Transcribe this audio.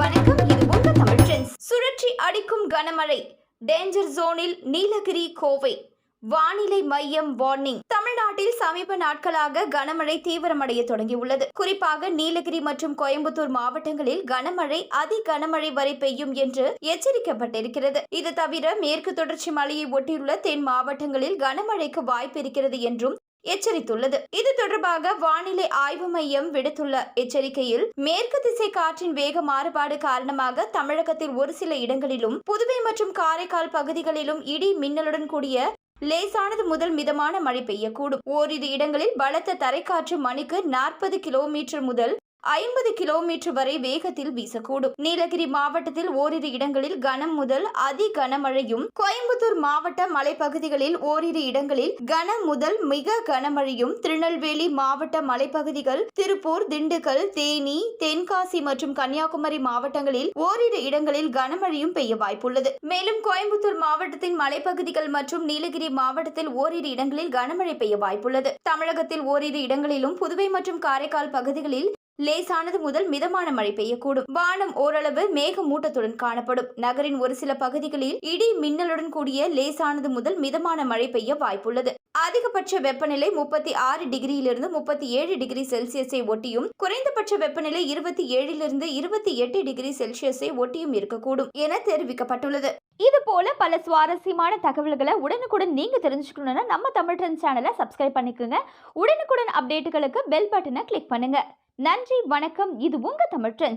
வணக்கம் இது உங்க தமிழ் ட்ரெண்ட்ஸ் சுழற்சி அடிக்கும் கனமழை. டேஞ்சர் ஜோனில் நீலகிரி கோவை. வானிலை மையம் வார்னிங் தமிழ்நாட்டில் சமீப நாட்களாக கனமழை தீவிரமடைய தொடங்கியுள்ளது. குறிப்பாக நீலகிரி மற்றும் கோயம்புத்தூர் மாவட்டங்களில் கனமழை அதி கனமழை வரை பெய்யும் என்று எச்சரிக்கப்பட்டிருக்கிறது. இது தவிர மேற்கு தொடர்ச்சி மலையை ஒட்டியுள்ள தென் மாவட்டங்களில் கனமழைக்கு வாய்ப்பு இருக்கிறது என்றும் எச்சரித்துள்ளது. இது தொடர்பாக வானிலை ஆய்வு மையம் விடுத்துள்ள எச்சரிக்கையில் மேற்கு திசை காற்றின் வேக மாறுபாடு காரணமாக தமிழகத்தில் ஒரு சில இடங்களிலும் புதுவை மற்றும் காரைக்கால் பகுதிகளிலும் இடி மின்னலுடன் கூடிய லேசானது முதல் மிதமான மழை பெய்யக்கூடும். ஓரிரு இடங்களில் பலத்த தரைக்காற்று மணிக்கு நாற்பது கிலோமீட்டர் முதல் ஐம்பது கிலோமீட்டர் வரை வேகத்தில் வீசக்கூடும். நீலகிரி மாவட்டத்தில் ஓரிரு இடங்களில் கனம் முதல் அதி கனமழையும் கோயம்புத்தூர் மாவட்ட மலைப்பகுதிகளில் ஓரிரு இடங்களில் கனம் முதல் மிக கனமழையும் திருநெல்வேலி மாவட்ட மலைப்பகுதிகள் திருப்பூர் திண்டுக்கல் தேனி தென்காசி மற்றும் கன்னியாகுமரி மாவட்டங்களில் ஓரிரு இடங்களில் கனமழையும் பெய்ய வாய்ப்புள்ளது. மேலும் கோயம்புத்தூர் மாவட்டத்தின் மலைப்பகுதிகள் மற்றும் நீலகிரி மாவட்டத்தில் ஓரிரு இடங்களில் கனமழை பெய்ய வாய்ப்புள்ளது. தமிழகத்தில் ஓரிரு இடங்களிலும் புதுவை மற்றும் காரைக்கால் பகுதிகளில் லேசானது முதல் மிதமான மழை பெய்யக்கூடும். வானம் ஓரளவு மேகமூட்டத்துடன் காணப்படும். நகரின் ஒரு சில பகுதிகளில் இடி மின்னலுடன் கூடிய லேசானது முதல் மிதமான மழை பெய்ய வாய்ப்புள்ளது. அதிகபட்ச வெப்பநிலை முப்பத்தி ஆறு டிகிரியிலிருந்து முப்பத்தி ஏழு டிகிரி செல்சியஸை ஒட்டியும் குறைந்தபட்ச வெப்பநிலை இருபத்தி ஏழிலிருந்து இருபத்தி எட்டு டிகிரி செல்சியஸை ஒட்டியும் இருக்கக்கூடும் என தெரிவிக்கப்பட்டுள்ளது. இது போல பல சுவாரஸ்யமான தகவல்களை உடனுக்குடன் நீங்க தெரிஞ்சுக்கணும்னா நம்ம தமிழ் ட்ரெண்ட் சேனலை சப்ஸ்கிரைப் பண்ணிக்கோங்க. உடனுக்குடன் அப்டேட்டுகளுக்கு பெல் பட்டனை கிளிக் பண்ணுங்க. நன்றி வணக்கம். இது உங்க தமிழ் ட்ரெண்ட்